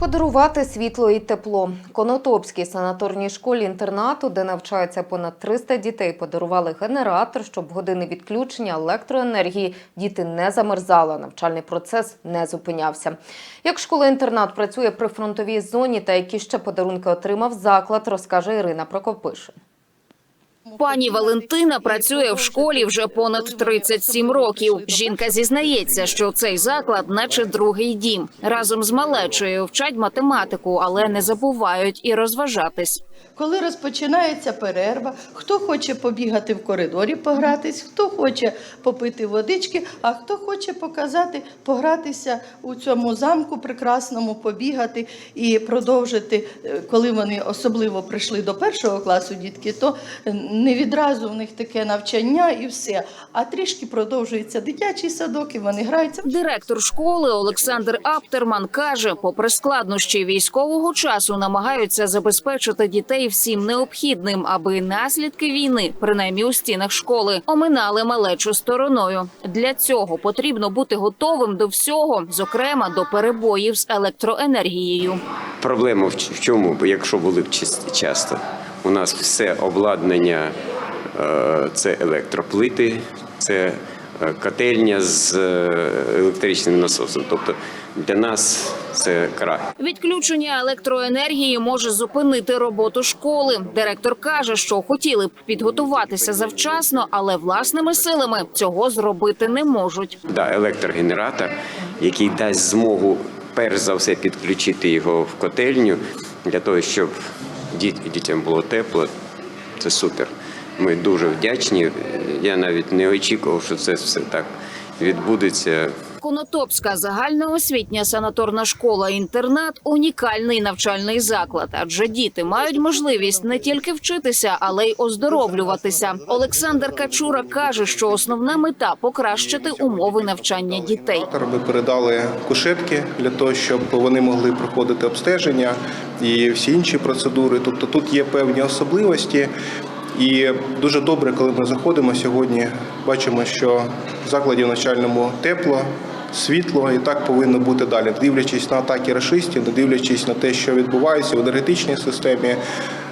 Подарувати світло і тепло. Конотопській санаторній школі інтернату, де навчаються понад 300 дітей, подарували генератор, щоб години відключення електроенергії діти не замерзали, навчальний процес не зупинявся. Як школа-інтернат працює при фронтовій зоні та які ще подарунки отримав заклад, розкаже Ірина Прокопишин. Пані Валентина працює в школі вже понад 37 років. Жінка зізнається, що цей заклад, наче другий дім. Разом з малечою вчать математику, але не забувають і розважатись. Коли розпочинається перерва, хто хоче побігати в коридорі, погратись, хто хоче попити водички, а хто хоче показати, погратися у цьому замку прекрасному, побігати і продовжити, е, коли вони особливо прийшли до першого класу дітки, то не відразу в них таке навчання і все. А трішки продовжується дитячий садок, і вони граються. Директор школи Олександр Аптерман каже, попри складнощі військового часу, намагаються забезпечити дітей всім необхідним, аби наслідки війни, принаймні у стінах школи, оминали малечу стороною. Для цього потрібно бути готовим до всього, зокрема до перебоїв з електроенергією. Проблема в чому, якщо були б часто, у нас все обладнання е, це електроплити, це е, котельня з е, електричним насосом. Тобто для нас це край. Відключення електроенергії може зупинити роботу школи. Директор каже, що хотіли б підготуватися завчасно, але власними силами цього зробити не можуть. Да, електрогенератор, який дасть змогу перш за все підключити його в котельню для того, щоб дітям було тепло. Це супер. Ми дуже вдячні. Я навіть не очікував, що це все так відбудеться. Конотопська загальноосвітня санаторна школа-інтернат унікальний навчальний заклад, адже діти мають можливість не тільки вчитися, але й оздоровлюватися. Олександр Качура каже, що основна мета покращити умови навчання дітей. Ми передали кушетки для того, щоб вони могли проходити обстеження і всі інші процедури. Тобто тут є певні особливості. І дуже добре, коли ми заходимо сьогодні, бачимо, що в закладі навчальному тепло, світло, і так повинно бути далі, дивлячись на атаки рашистів, не дивлячись на те, що відбувається в енергетичній системі.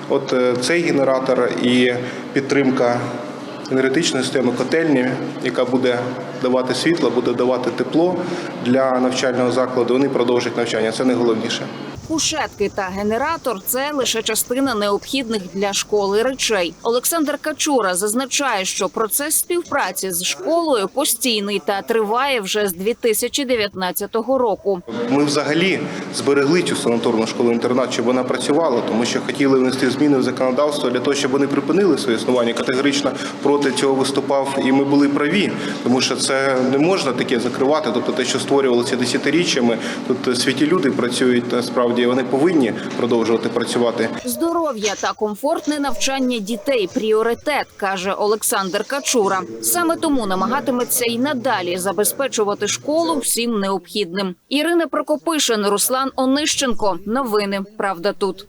От е, цей генератор і підтримка енергетичної системи котельні, яка буде давати світло, буде давати тепло для навчального закладу. Вони продовжать навчання. Це найголовніше. Кушетки та генератор це лише частина необхідних для школи речей. Олександр Качура зазначає, що процес співпраці з школою постійний та триває вже з 2019 року. Ми взагалі зберегли цю санаторну школу інтернат, щоб вона працювала, тому що хотіли внести зміни в законодавство для того, щоб вони припинили своє існування. Категорично проти цього виступав, і ми були праві, тому що це не можна таке закривати. Тобто, те, що створювалося десятиріччями, тут світі люди працюють насправді. Вони повинні продовжувати працювати. Здоров'я та комфортне навчання дітей пріоритет, каже Олександр Качура. Саме тому намагатиметься й надалі забезпечувати школу всім необхідним. Ірина Прокопишин, Руслан Онищенко. Новини. Правда тут.